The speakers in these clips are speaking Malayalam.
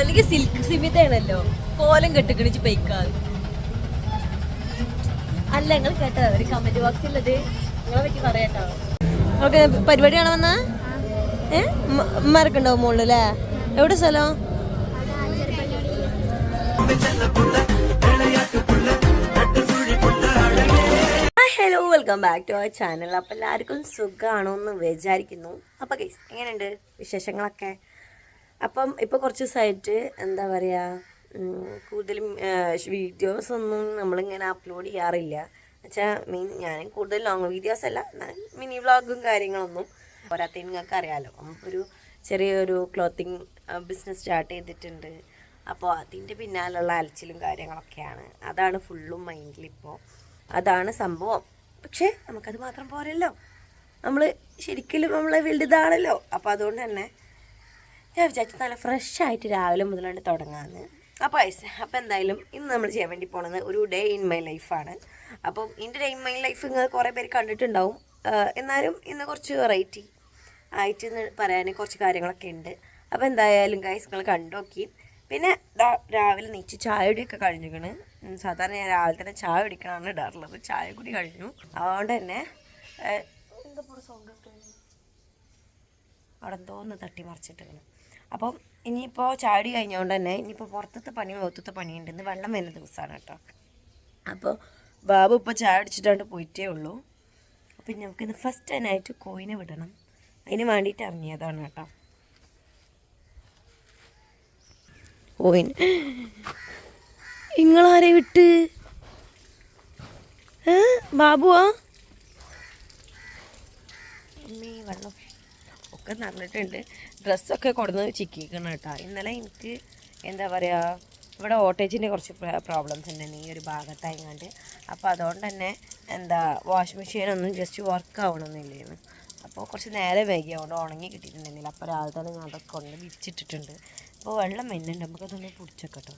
അല്ലെങ്കിൽ സിൽക്ക് സിമിതയാണല്ലോ. കോലം കെട്ടിക്കണിച്ച് പൈക്കാതെ അല്ല ഞങ്ങൾ കേട്ടോ ഒരു കമന്റ് ബോക്സ് ബോക്സിലത് നിങ്ങളെ പറ്റി പറയട്ടോ. ഓക്കെ പരിപാടി കാണാമെന്നാ ഏ? ഉമ്മാരൊക്കെണ്ടാവും മുകളിലല്ലേ എവിടെ സ്ഥലം? Hello welcome back to our channel അപ്പോൾ എല്ലാവർക്കും സുഖമാണോ എന്ന് വിചാരിക്കുന്നു. അപ്പോൾ കേസ് എങ്ങനെയുണ്ട് വിശേഷങ്ങളൊക്കെ? അപ്പം ഇപ്പോൾ കുറച്ച് ദിവസമായിട്ട് എന്താ പറയുക കൂടുതലും വീഡിയോസ് ഒന്നും നമ്മളിങ്ങനെ അപ്ലോഡ് ചെയ്യാറില്ല. വെച്ചാൽ മീൻ ഞാൻ കൂടുതൽ ലോങ് വീഡിയോസ് അല്ല മിനി വ്ളോഗും കാര്യങ്ങളൊന്നും പോരാത്ത നിങ്ങൾക്ക് അറിയാമല്ലോ നമുക്കൊരു ചെറിയൊരു ക്ലോത്തിങ് ബിസിനസ് സ്റ്റാർട്ട് ചെയ്തിട്ടുണ്ട്. അപ്പോൾ അതിന്റെ പിന്നാലുള്ള അലച്ചിലും കാര്യങ്ങളൊക്കെയാണ്. അതാണ് ഫുള്ളും മൈൻഡിൽ ഇപ്പോൾ അതാണ് സംഭവം. പക്ഷേ നമുക്കത് മാത്രം പോരല്ലോ. നമ്മൾ ശരിക്കും നമ്മളെ വലുതാണല്ലോ. അപ്പോൾ അതുകൊണ്ട് തന്നെ ഞാൻ വിചാരിച്ചു നല്ല ഫ്രഷ് ആയിട്ട് രാവിലെ മുതലാണ്ട് തുടങ്ങാമെന്ന് അപ്പോൾ ഐസ് അപ്പോൾ എന്തായാലും ഇന്ന് നമ്മൾ ചെയ്യാൻ വേണ്ടി പോണത് ഒരു ഡേ ഇൻ മൈ ലൈഫാണ് അപ്പോൾ എന്റെ ഡേ ഇൻ മൈ ലൈഫ് നിങ്ങൾ കുറേ പേര് കണ്ടിട്ടുണ്ടാവും. എന്നാലും ഇന്ന് കുറച്ച് വെറൈറ്റി ആയിട്ട് എന്ന് പറയാൻ കുറച്ച് കാര്യങ്ങളൊക്കെ ഉണ്ട് അപ്പോൾ എന്തായാലും ഗൈസ് നിങ്ങൾ കണ്ടു നോക്കി. പിന്നെ രാവിലെ നീച്ച് ചായ കുടിയൊക്കെ കഴിഞ്ഞിരിക്കണ് സാധാരണ ഞാൻ രാവിലെ തന്നെ ചായ കുടിക്കണമെന്ന് ഇടാറുള്ളത്. ചായ കുടി കഴിഞ്ഞു. അതുകൊണ്ട് തന്നെ അവിടെ എന്തോന്ന് തട്ടി മറിച്ചിട്ടിരുന്നു അപ്പം ഇനിയിപ്പോൾ ചാടി കഴിഞ്ഞുകൊണ്ട് തന്നെ ഇനിയിപ്പോൾ പുറത്തത്തെ പണി മുഖത്തത്തെ പണിയുണ്ട്. ഇന്ന് വെള്ളം വരുന്ന ദിവസമാണ് കേട്ടോ. അപ്പോൾ ബാബു ഇപ്പോൾ ചായ അടിച്ചിട്ടാണ്ട് പോയിട്ടേ ഉള്ളൂ. അപ്പം നമുക്കിന്ന് ഫസ്റ്റ് അതിനായിട്ട് കോയിനെ വിടണം. അതിന് വേണ്ടിയിട്ട് ഇറങ്ങിയതാണ് കേട്ടോ. കോയിൻ. നിങ്ങളാരെ വിട്ട്? ബാബുവാ? അമ്മേ വെള്ളം ഒക്കെ നിറഞ്ഞിട്ടുണ്ട് ഡ്രസ്സൊക്കെ കൊടുന്ന് ചിക്കിക്കണം കേട്ടോ. ഇന്നലെ എനിക്ക് എന്താ പറയുക ഇവിടെ ഓട്ടേജിന്റെ കുറച്ച് പ്രോബ്ലംസ് ഉണ്ടായിരുന്നു ഈ ഒരു ഭാഗത്തായങ്ങാണ്ട്. അപ്പോൾ അതുകൊണ്ട് തന്നെ എന്താ വാഷിംഗ് മെഷീനൊന്നും ജസ്റ്റ് വർക്ക് ആവണമെന്നില്ലായിരുന്നു അപ്പോൾ കുറച്ച് നേരെ വൈകി അതുകൊണ്ട് ഉണങ്ങി കിട്ടിയിട്ടുണ്ടെങ്കിൽ അപ്പോൾ രാവിലെ തന്നെ ഞാൻ അതൊക്കെ കൊണ്ട് വിരിച്ചിട്ടിട്ടുണ്ട്. അപ്പോൾ വെള്ളം വരുന്നുണ്ട്. നമുക്കതൊന്ന് പിടിച്ചേക്കട്ടോ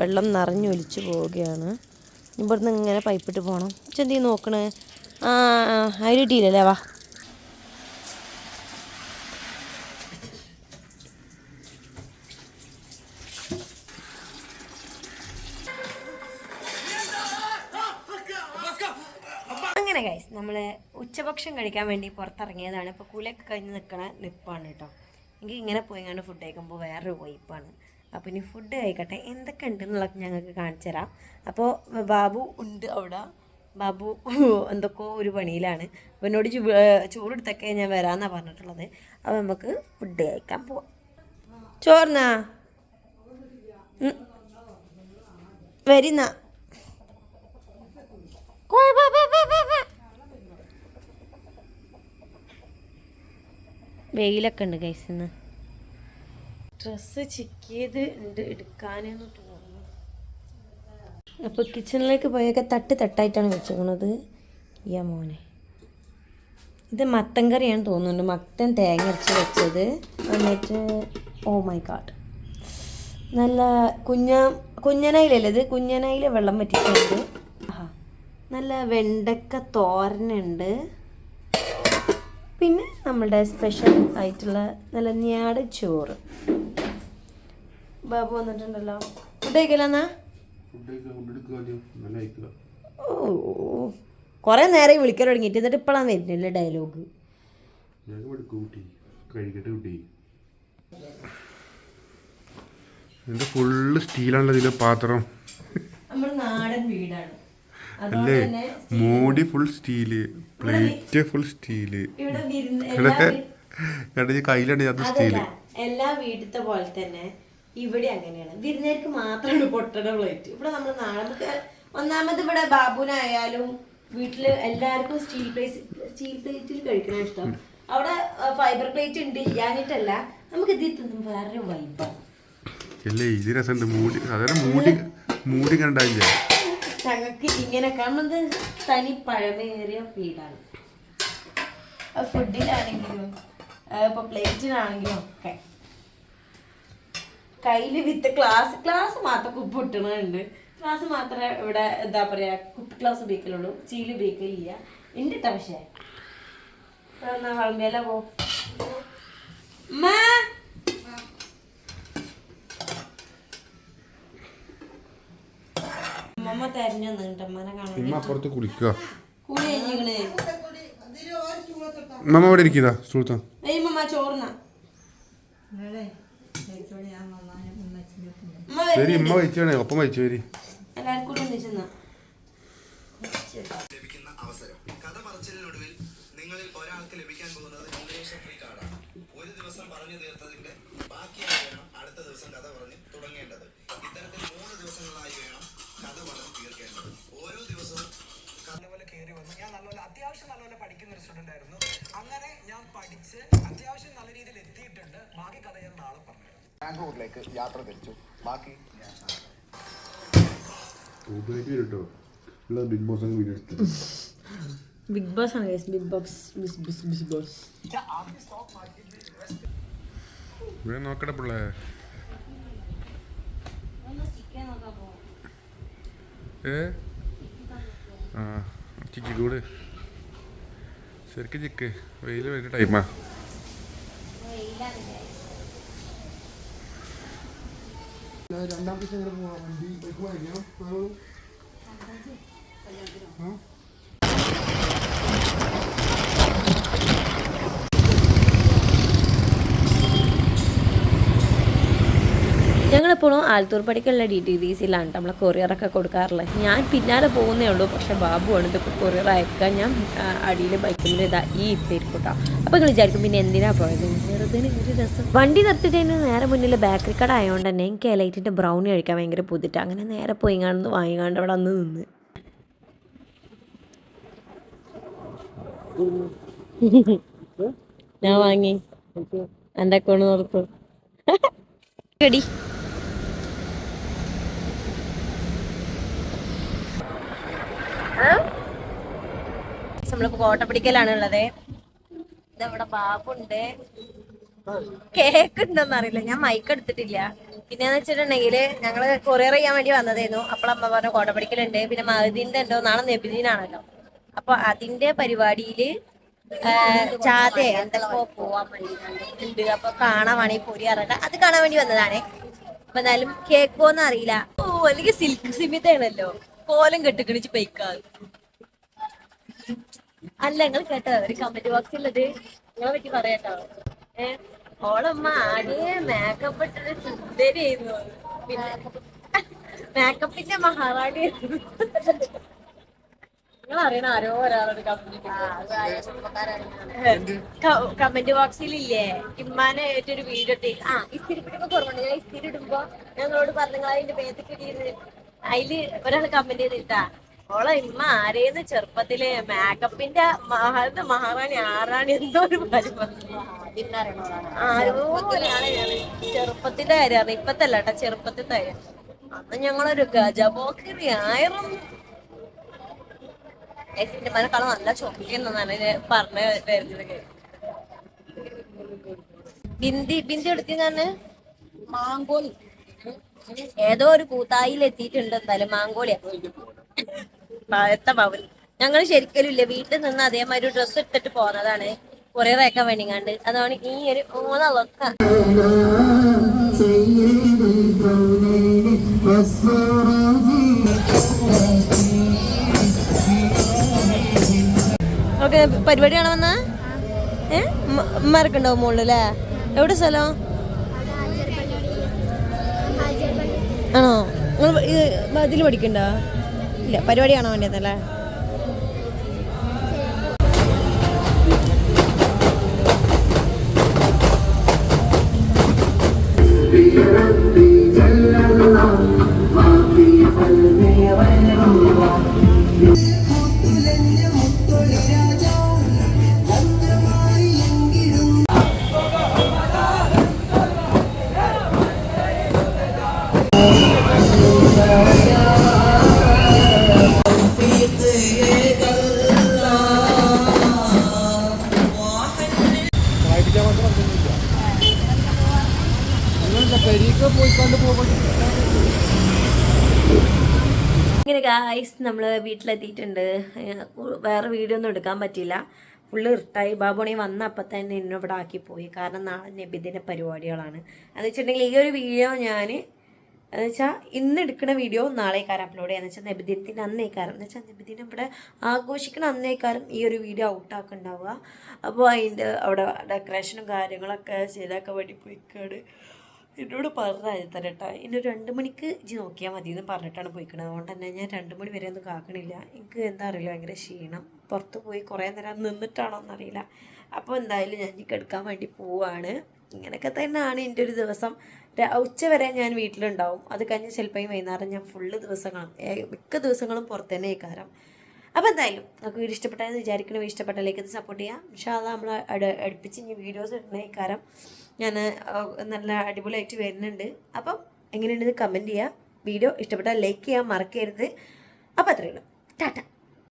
വെള്ളം നിറഞ്ഞു നിറഞ്ഞൊലിച്ച് പോവുകയാണ്. ഇവിടുന്ന് ഇങ്ങനെ പൈപ്പിട്ട് പോകണം ചെന്തി നോക്കണേ? ആ അതിൽ കിട്ടിയില്ലല്ലേ വാ. ഉച്ചഭക്ഷണം കഴിക്കാൻ വേണ്ടി പുറത്തിറങ്ങിയതാണ്. ഇപ്പോൾ കൂലൊക്കെ കഴിഞ്ഞ് നിൽക്കണ നിപ്പാണ് കേട്ടോ എനിക്ക് ഇങ്ങനെ പോയി കണ്ട് ഫുഡ് കഴിക്കുമ്പോൾ വേറൊരു വൈപ്പാണ് അപ്പോൾ ഇനി ഫുഡ് കഴിക്കട്ടെ. എന്തൊക്കെ ഉണ്ട് എന്നുള്ളത് ഞങ്ങൾക്ക് കാണിച്ചു തരാം. അപ്പോൾ ബാബു ഉണ്ട് അവിടെ. ബാബു എന്തൊക്കെയോ ഒരു പണിയിലാണ്. അപ്പോൾ എന്നോട് ചൂ ചൂടെടുത്തൊക്കെ ഞാൻ വരാമെന്നാണ് പറഞ്ഞിട്ടുള്ളത്. അപ്പോൾ നമുക്ക് ഫുഡ് കഴിക്കാൻ പോവാം. ചോർന്നാ. വരുന്ന? കോഴ ബാ വെയിലൊക്കെ ഉണ്ട് കൈസ് ഇന്ന്. ഡ്രസ്സ് ചിക്കിയത് ഉണ്ട് എടുക്കാനെന്ന് തോന്നുന്നു. അപ്പോൾ കിച്ചണിലേക്ക് പോയൊക്കെ തട്ട് തട്ടായിട്ടാണ് വെച്ചേക്കണത്. യാ മോനെ. ഇത് മത്തൻ കറിയാണ് തോന്നുന്നുണ്ട്. മത്തൻ തേങ്ങ അരച്ച് വെച്ചത്. എന്നിട്ട് ഓ മൈ ഗാഡ് നല്ല കുഞ്ഞ കുഞ്ഞനയിലല്ലേ ഇത്? കുഞ്ഞനയിൽ വെള്ളം പറ്റിയിട്ടുണ്ട് നല്ല വെണ്ടക്ക തോരനുണ്ട്. പിന്നെ നമ്മളുടെ സ്പെഷ്യൽ ആയിട്ടുള്ള നല്ല ഞാട് ചോറ്. ബാബു വന്നിട്ടുണ്ടല്ലോ. ഫുഡ് കഴിക്കലെന്നാ? ഓ കുറേ നേരം വിളിക്കാൻ തുടങ്ങിയിട്ട് എന്നിട്ട് ഇപ്പോഴാണ് വരുന്നില്ല ഡയലോഗ് ഫുള്ള് സ്റ്റീലാണല്ലോ ഇതിലെ പാത്രം. നമ്മുടെ നാടൻ വീടാണ്. അല്ലേ? മോടി full steel. Plate full steel. ഇവിടെ കയ്യിലാണ് അത് സ്റ്റീൽ. എല്ലാ വീട്ടിലത്തെ പോലെ തന്നെ ഇവിടെ അങ്ങനെയാണ്. വിരുന്നേർക്ക് മാത്രമാണ് പൊട്ടണ പ്ലേറ്റ്. ഇവിടെ നമ്മൾ നാളെ നമുക്ക് ഒന്നാമത് ഇവിടെ ബാബുനായാലും വീട്ടിൽ എല്ലാവർക്കും സ്റ്റീൽ പ്ലേറ്റ് സ്റ്റീൽ പ്ലേറ്റിൽ കഴിക്കണ ഇഷ്ടം. അവിടെ ഫൈബർ പ്ലേറ്റ് ഉണ്ട്. ഇല്ലാഞ്ഞിട്ടല്ല. നമുക്ക് ഇതിൽ തിന്നും. വേറൊരു വൈബാണ് അല്ലേ ഇത് രസമുണ്ട്. മൂടി സാധാരണ മൂടി മൂടി കണ്ടായില്ല ഞങ്ങൾക്ക് ഇങ്ങനെ കാണുന്നത് തനി പഴമേറിയ വീടാണ്. ഫുഡിനാണെങ്കിലും ഇപ്പൊ പ്ലേറ്റിനാണെങ്കിലും ഒക്കെ. കയ്യിൽ വിത്ത് ക്ലാസ് ക്ലാസ് മാത്രം കുപ്പ് കിട്ടണുണ്ട് ക്ലാസ് മാത്രമേ ഇവിടെ എന്താ പറയാ കുപ്പ് ക്ലാസ് ഉപയോഗിക്കലുള്ളൂ. ചീൽ ഉപയോഗിക്കില്ല ഉണ്ട് ട്ടോ പക്ഷേ വളമ്പിയല്ല പോ. അമ്മ തെരഞ്ഞു നിന്നിട്ടമ്മനെ കാണാൻ ഇമ്മ അപ്പുറത്ത് കുളിക്കുക. കൂടി കഴിഞ്ഞിക്കണേ മമ്മ ഇവിടെ ഇരിക്കുന്നതാ സുഹൃത്താ അയ്യമ്മ ചോറിനാ അമ്മ ശരി ഇമ്മ വഹിച്ചാണേ ഒപ്പം വഹിച്ചു വരി. എല്ലാവർക്കും കൂടി ഒന്നിച്ചെന്നാ ലഭിക്കുന്ന അവസരം. കഥ പറച്ചിലിനൊടുവിൽ നിങ്ങളിൽ ഒരാൾക്ക് ലഭിക്കാൻ പോകുന്നത് നോമിനേഷൻ ഫ്രീ കാർഡാണ് ഒരു ദിവസം പറഞ്ഞു തീർത്തതിന്റെ ബാക്കിയായി വേണം അടുത്ത ദിവസം കഥ പറഞ്ഞ് തുടങ്ങേണ്ടത്. ഇത്തരത്തിൽ മൂന്ന് ദിവസങ്ങളായി വേണം കഥ പറഞ്ഞ് തീർക്കേണ്ടത് ഓരോ ദിവസവും നല്ലപോലെ കയറി വന്നു. ഞാൻ നല്ലപോലെ അത്യാവശ്യം നല്ലപോലെ പഠിക്കുന്ന ഒരു സ്റ്റുഡന്റ് ആയിരുന്നു. അങ്ങനെ ഞാൻ പഠിച്ച് അത്യാവശ്യം നല്ല രീതിയിൽ എത്തിയിട്ടുണ്ട്. ബാക്കി കഥ ഞാൻ നാളെ പറഞ്ഞു ബാംഗ്ലൂരിലേക്ക് യാത്ര തിരിച്ചു. ബാക്കി ബിഗ് ബോസ് ബോസ് ആണ് guys big box biz biz biz boss. ഇവിടെ നോക്കട്ടെ പിള്ളേ. ഏ ആ ചിക്കി കൂട് ശരിക്കും ചിക്ക് വെയിൽ വരുന്ന ടൈമാ രണ്ടാം ദിവസം എങ്ങനെ പോവാ. വണ്ടി ബൈക്ക് വാങ്ങിക്കണം ഞങ്ങളിപ്പോഴും ആലത്തൂർ പടിക്കുള്ള ഡി ടി ഡി സിയിലാണ് നമ്മളെ കൊറിയറൊക്കെ കൊടുക്കാറുള്ളത് ഞാൻ പിന്നാലെ പോകുന്നേ ഉള്ളൂ. പക്ഷെ ബാബുവാണ് ഇതൊക്കെ കൊറിയർ അയക്കാൻ ഞാൻ അടിയിൽ ബൈക്കിന്റെ ഇതാ ഈ ഇട്ടിരിക്കൂട്ടോ അപ്പോൾ നിങ്ങൾ വിചാരിക്കും പിന്നെ എന്തിനാ പോയത്? വെറുതെ ഒരു രസം. വണ്ടി നിർത്തിയിട്ട് നേരെ മുന്നിൽ ബേക്കറി കട ആയതുകൊണ്ട് തന്നെ എനിക്ക് ലൈറ്റിന്റെ ബ്രൗണി കഴിക്കാൻ ഭയങ്കര പുതിട്ട് അങ്ങനെ നേരെ പോയി കാണുന്നു വാങ്ങിക്കാണ്ട് അവിടെ അന്ന് നിന്ന്. ഞാൻ വാങ്ങി. എന്റെ അക്കൗണ്ട് നോർത്തു കടി നമ്മളിപ്പോ കോട്ടപ്പിടിക്കലാണ് ഉള്ളത് ഇതവിടെ ബാബുണ്ട്. കേക്ക് ഉണ്ടെന്ന് അറിയില്ല ഞാൻ മൈക്ക് എടുത്തിട്ടില്ല. പിന്നെന്ന് വെച്ചിട്ടുണ്ടെങ്കിൽ ഞങ്ങൾ കൊറിയർ ചെയ്യാൻ വേണ്ടി വന്നതായിരുന്നു. അപ്പോൾ അമ്മ പറഞ്ഞു കോട്ടപ്പടിക്കലുണ്ട്. പിന്നെ മഹദീന്റെ ഉണ്ടോ നാളെ നബിദീനാണല്ലോ. അപ്പൊ അതിന്റെ പരിപാടിയിൽ ചാതെ എന്തൊക്കെ പോവാൻ വേണ്ടി ഉണ്ട് അപ്പൊ കാണാൻ വേണമെങ്കിൽ പൊരി അറിയണ്ട അത് കാണാൻ വേണ്ടി വന്നതാണേ. അപ്പൊ എന്നാലും കേക്കോന്ന് അറിയില്ല ഓ അല്ലെങ്കിൽ സിൽക്ക് സിമിതാണല്ലോ കോലം കെട്ടിക്കണിച്ച് പൈക്കാതെ അല്ല നിങ്ങൾ കേട്ടോ ഒരു കമന്റ് ബോക്സിലുള്ളത് നിങ്ങളെ പറ്റി പറയാട്ടോ. ഏ ഓളമ്മ ആകെ മേക്കപ്പ് ഇട്ടൊരു സുന്ദരിയായിരുന്നു. പിന്നെ മേക്കപ്പിന്റെ മഹാറാണി. നിങ്ങൾ അറിയണ ആരോ ഒരാളോട് കമന്റ് ബോക്സിലില്ലേ ഇമ്മാനെ ഏറ്റൊരു വീഡിയോ ഇട്ട്. ആ ഇസ്തിരിപ്പിടുമ്പോ കുറവുണ്ട്. ഞാൻ ഇസ്തിരി ഇടുമ്പോ ഞങ്ങളോട് പറഞ്ഞു അതിന്റെ മേത്തേക്ക് ഇടിയെന്ന് അതിൽ ഒരാൾ കമന്റ് ചെയ്തിട്ടാ ഓളെ ഇമ്മ ആരേന്ന് ചെറുപ്പത്തിൽ മേക്കപ്പിന്റെ മഹാ മഹാറാണി ആറാണി എന്തോ ഒരു പരിപാടി ആരോ ഒരാളെ ഞാൻ ചെറുപ്പത്തിന്റെ കാര്യമാണ് ഇപ്പത്തല്ല കേട്ടോ ചെറുപ്പത്തിന്റെ കാര്യം. അന്ന് ഞങ്ങളൊരു ഗജപോക്കറി ആയിരം എസിന്റെ മനക്കാളും നല്ല ചൊക്കെന്നാണ് പറഞ്ഞ പറഞ്ഞു വരുന്നത് ബിന്ദി ബിന്ദി എടുത്തിന്നാണ് മാങ്കോളി ഏതോ ഒരു കൂത്തായിൽ എത്തിയിട്ടുണ്ട് എന്തായാലും മാങ്കോളിയ. എത്ത പവൻ ഞങ്ങൾ ശരിക്കലും ഇല്ല. വീട്ടിൽ നിന്ന് അതേമാതിരി ഡ്രസ്സ് ഇട്ടിട്ട് പോന്നതാണ്. കുറെ റേക്കാൻ വേണ്ടിങ്ങാണ്ട് അതാണ് ഈ ഒരു മൂന്നളക്ക. ഓക്കെ പരിപാടി കാണാൻ വന്ന? ഏ? മറക്കണ്ടാവും മുകളിൽ അല്ലേ എവിടെ സ്ഥലം? ആണോ? നിങ്ങൾ ഇതിൽ പഠിക്കണ്ട? ഇല്ല പരിപാടി കാണാൻ വേണ്ടിയതല്ലേ ഗായ്സ് നമ്മൾ വീട്ടിലെത്തിയിട്ടുണ്ട്. വേറെ വീഡിയോ ഒന്നും എടുക്കാൻ പറ്റില്ല ഫുള്ള് ഇർട്ടായി. ബാബുണി വന്ന അപ്പം തന്നെ എന്നെ ഇവിടെ ആക്കി പോയി. കാരണം നാളെ നബിദിന പരിപാടികളാണ്. എന്ന് വെച്ചിട്ടുണ്ടെങ്കിൽ ഈ ഒരു വീഡിയോ ഞാൻ എന്ന് വെച്ചാൽ ഇന്ന് എടുക്കുന്ന വീഡിയോ നാളേക്കാരം അപ്ലോഡ് ചെയ്യാന്ന് വെച്ചാൽ നബിദിനത്തിന്റെ അന്നേക്കാരം. എന്ന് വെച്ചാൽ നബിദിനം ഇവിടെ ആഘോഷിക്കുന്ന അന്നേക്കാരം ഈ ഒരു വീഡിയോ ഔട്ടാക്കുണ്ടാവുക അപ്പോൾ അതിന്റെ അവിടെ ഡെക്കറേഷനും കാര്യങ്ങളൊക്കെ ചെയ്താക്കാൻ വേണ്ടി പോയിക്കാട് എന്നോട് പറഞ്ഞാൽ തരട്ടാ ഇനി രണ്ട് മണിക്ക് ഇജ്ജ് നോക്കിയാൽ മതി എന്ന് പറഞ്ഞിട്ടാണ് പോയിക്കണത്. അതുകൊണ്ട് തന്നെ ഞാൻ രണ്ട് മണി വരെ ഒന്നും കാക്കണില്ല. എനിക്ക് എന്താ അറിയില്ല ഭയങ്കര ക്ഷീണം. പുറത്ത് പോയി കുറേ നേരം നിന്നിട്ടാണോ എന്നറിയില്ല. അപ്പോൾ എന്തായാലും ഞാൻ എനിക്ക് എടുക്കാൻ വേണ്ടി പോവാണ്. ഇങ്ങനെയൊക്കെ തന്നെയാണ് എന്റെ ഒരു ദിവസം. ഉച്ച വരെ ഞാൻ വീട്ടിലുണ്ടാവും. അത് കഴിഞ്ഞ് ചിലപ്പോൾ വൈകുന്നേരം ഞാൻ ഫുള്ള് ദിവസങ്ങളും മിക്ക ദിവസങ്ങളും പുറത്ത് തന്നെ കയറാം അപ്പോൾ എന്തായാലും നമുക്ക് വീഡിയോ ഇഷ്ടപ്പെട്ടതെന്ന് വിചാരിക്കണം ഇഷ്ടപ്പെട്ടതിലേക്ക് ഇത് സപ്പോർട്ട് ചെയ്യാം പക്ഷേ അത് നമ്മൾ അടുപ്പിച്ച് ഇനി വീഡിയോസ് ഇടുന്ന ഇക്കാരം ഞാൻ നല്ല അടിപൊളിയായിട്ട് വരുന്നുണ്ട്. അപ്പം എങ്ങനെയുണ്ടെന്ന് കമന്റ് ചെയ്യുക വീഡിയോ ഇഷ്ടപ്പെട്ടാൽ ലൈക്ക് ചെയ്യാൻ മറക്കരുത്. അപ്പോൾ അത്രയേ ഉള്ളൂ. ടാറ്റ.